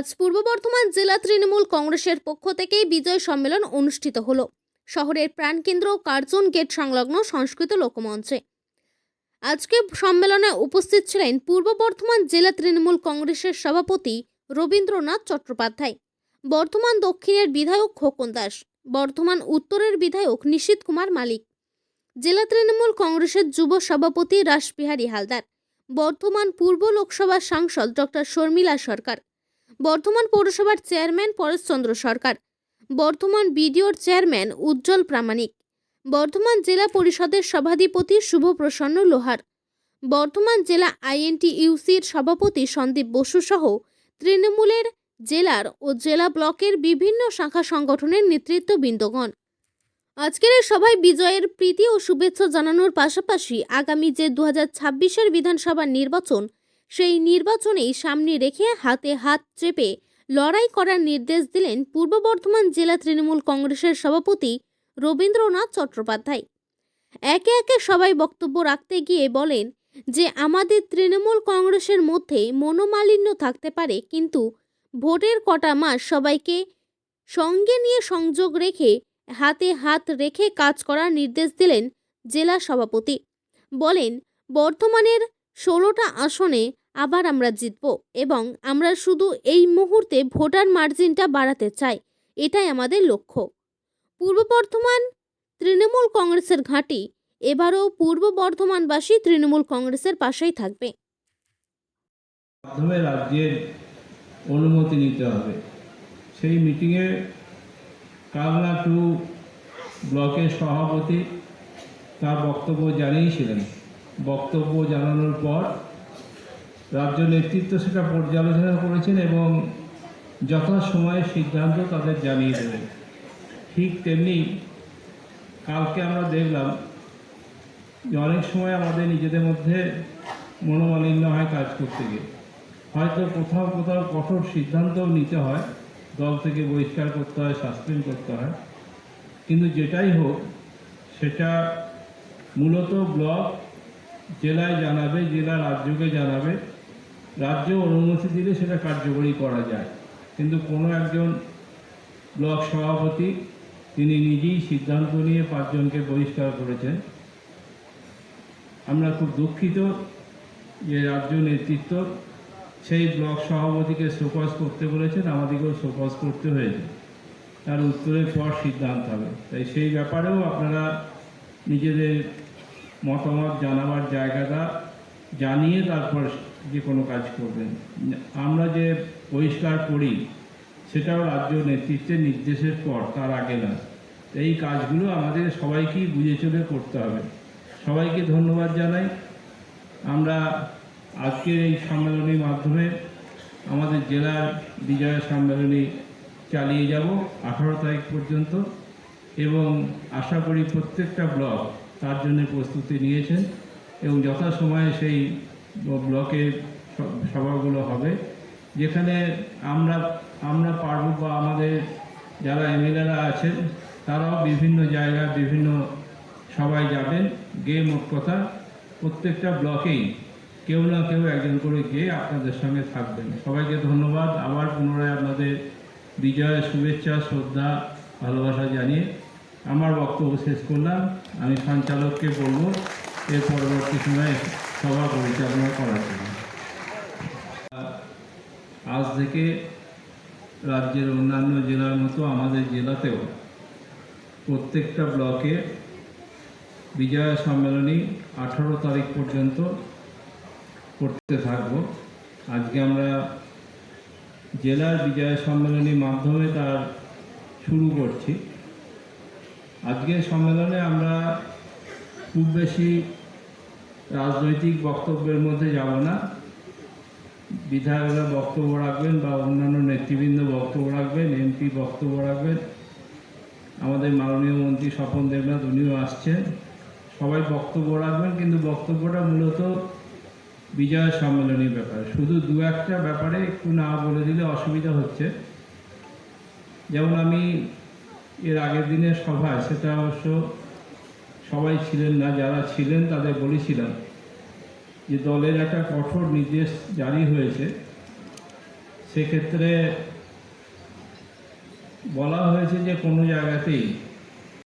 আজ পূর্ব বর্ধমান জেলা তৃণমূল কংগ্রেসের পক্ষ থেকে বিজয় সম্মেলন অনুষ্ঠিত হলো। শহরের প্রাণকেন্দ্র কার্জন গেট সংলগ্ন সংস্কৃত লোকমঞ্চে। আজকে সম্মেলনে উপস্থিত ছিলেন পূর্ব বর্ধমান জেলা তৃণমূল কংগ্রেসের সভাপতি রবীন্দ্রনাথ চট্টোপাধ্যায়, বর্ধমান দক্ষিণের বিধায়ক খোকন দাস, বর্ধমান উত্তরের বিধায়ক নিশীত কুমার মালিক, জেলা তৃণমূল কংগ্রেসের যুব সভাপতি রাসবিহারী হালদার, বর্ধমান পূর্ব লোকসভার সাংসদ ডক্টর শর্মিলা সরকার বর্ধমান পৌরসভার চেয়ারম্যান পরেশচন্দ্র সরকার, বর্ধমান বিডিওর চেয়ারম্যান উজ্জ্বল প্রামাণিক, বর্ধমান জেলা পরিষদের সভাধিপতি শুভপ্রসন্ন লোহার, বর্ধমান জেলা আইএনটিইউসির সভাপতি সন্দীপ বসু সহ তৃণমূলের জেলার ও জেলা ব্লকের বিভিন্ন শাখা সংগঠনের নেতৃত্ববৃন্দগণ। আজকের এই সভায় বিজয়ের প্রীতি ও শুভেচ্ছা জানানোর পাশাপাশি আগামী যে দু হাজার ছাব্বিশের বিধানসভা নির্বাচন সেই নির্বাচনেই সামনে রেখে হাতে হাত চেপে লড়াই করার নির্দেশ দিলেন পূর্ব বর্ধমান জেলা তৃণমূল কংগ্রেসের সভাপতি রবীন্দ্রনাথ চট্টোপাধ্যায়। একে একে সবাই বক্তব্য রাখতে গিয়ে বলেন যে, আমাদের তৃণমূল কংগ্রেসের মধ্যে মনোমালিন্য থাকতে পারে, কিন্তু ভোটের কটা মাস সবাইকে সঙ্গে নিয়ে সংযোগ রেখে, হাতে হাত রেখে কাজ করার নির্দেশ দিলেন জেলা সভাপতি। বলেন, বর্ধমানের ষোলোটা আসনে আবার আমরা জিতব এবং আমরা শুধু এই মুহূর্তে ভোটার মার্জিনটা বাড়াতে চাই, এটাই আমাদের লক্ষ্য। পূর্ব বর্ধমান তৃণমূল কংগ্রেসের ঘাঁটি, এবারও পূর্ব বর্ধমানবাসী তৃণমূল কংগ্রেসের পাশেই থাকবে। মাধ্যমে রাজ্যের অনুমতি নিতে হবে। সেই মিটিংয়ে কালনা টু ব্লকের সভাপতি তার বক্তব্য জানিয়েছিলেন। বক্তব্য জানানোর পর রাজ্য নেতৃত্ব সেটা পর্যালোচনা করেছেন এবং যথাসময়ে সিদ্ধান্ত তাদের জানিয়ে দেবেন। ঠিক তেমনি কালকে আমরা দেখলাম যে অনেক সময় আমাদের নিজেদের মধ্যে মনোমালিন্য হয় কাজ করতে গিয়ে। হয়তো কোথাও কোথাও কঠোর সিদ্ধান্তও নিতে হয়, দল থেকে বহিষ্কার করতে হয়, সাসপেন্ড করতে হয়। কিন্তু যেটাই হোক, সেটা মূলত ব্লক জেলায় জানাবে, জেলা রাজ্যকে জানাবে রাজ্য অনুমতি দিলে সেটা কার্যকরী করা যায়। কিন্তু কোনো একজন ব্লক সভাপতি, তিনি নিজেই সিদ্ধান্ত নিয়ে পাঁচজনকে বহিষ্কার করেছেন। আমরা খুব দুঃখিত যে রাজ্য নেতৃত্ব সেই ব্লক সভাপতিকে শোকজ করতে বলেছেন, আমাদেরকেও শোকজ করতে হয়েছে। তার উত্তরের পর সিদ্ধান্ত হবে। তাই সেই ব্যাপারেও আপনারা নিজেদের মতামত জানাবার জায়গাটা জানিয়ে তারপর যে কোনো কাজ করবেন। আমরা যে পরিষ্কার করি, সেটাও রাজ্য নেতৃত্বের নির্দেশের পর, তার আগে না। এই কাজগুলো আমাদের সবাইকেই বুঝে চলে করতে হবে। সবাইকে ধন্যবাদ জানাই। আমরা আজকের এই সম্মেলনীর মাধ্যমে আমাদের জেলার বিজয় সম্মেলনী চালিয়ে যাব আঠারো তারিখ পর্যন্ত এবং আশা করি প্রত্যেকটা ব্লক তার জন্য প্রস্তুতি নিয়েছেন। এবং যথাসময়ে সেই ব্লকে সভাগুলো হবে, যেখানে আমরা আমরা পারব বা আমাদের যারা এমএলএরা আছেন, তারাও বিভিন্ন জায়গায় বিভিন্ন সবাই যাবেন, গিয়ে মোট কথা প্রত্যেকটা ব্লকেই কেউ না কেউ একজন করে গিয়ে আপনাদের সঙ্গে থাকবেন। সবাইকে ধন্যবাদ। আবার পুনরায় আপনাদের বিজয়ের শুভেচ্ছা, শ্রদ্ধা, ভালোবাসা জানিয়ে আমার বক্তব্য শেষ করলাম। আমি সঞ্চালককে বলব এর পরবর্তী সভা পরিচালনা করার জন্য। আজ থেকে রাজ্যের অন্যান্য জেলার মতো আমাদের জেলাতেও প্রত্যেকটা ব্লকে বিজয়া সম্মেলনী আঠারো তারিখ পর্যন্ত করতে থাকব। আজকে আমরা জেলার বিজয় সম্মেলনীর মাধ্যমে তার শুরু করছি। আজকের সম্মেলনে আমরা খুব বেশি রাজনৈতিক বক্তব্যের মধ্যে যাব না। বিধায়করা বক্তব্য রাখবেন বা অন্যান্য নেতৃবৃন্দ বক্তব্য রাখবেন, এমপি বক্তব্য রাখবেন। আমাদের মাননীয় মন্ত্রী স্বপন দেবনাথ, উনিও আসছেন। সবাই বক্তব্য রাখবেন, কিন্তু বক্তব্যটা মূলত বিজয় সম্মেলনীর ব্যাপারে। শুধু দু একটা ব্যাপারে একটু না বলে দিলে অসুবিধা হচ্ছে। যেমন আমি এর আগের দিনের সভায়, সেটা অবশ্য সবাই ছিলেন না, যারা ছিলেন তাদের বলেছিলাম যে দলের একটা কঠোর নির্দেশ জারি হয়েছে। সেক্ষেত্রে বলা হয়েছে যে কোনো জায়গাতেই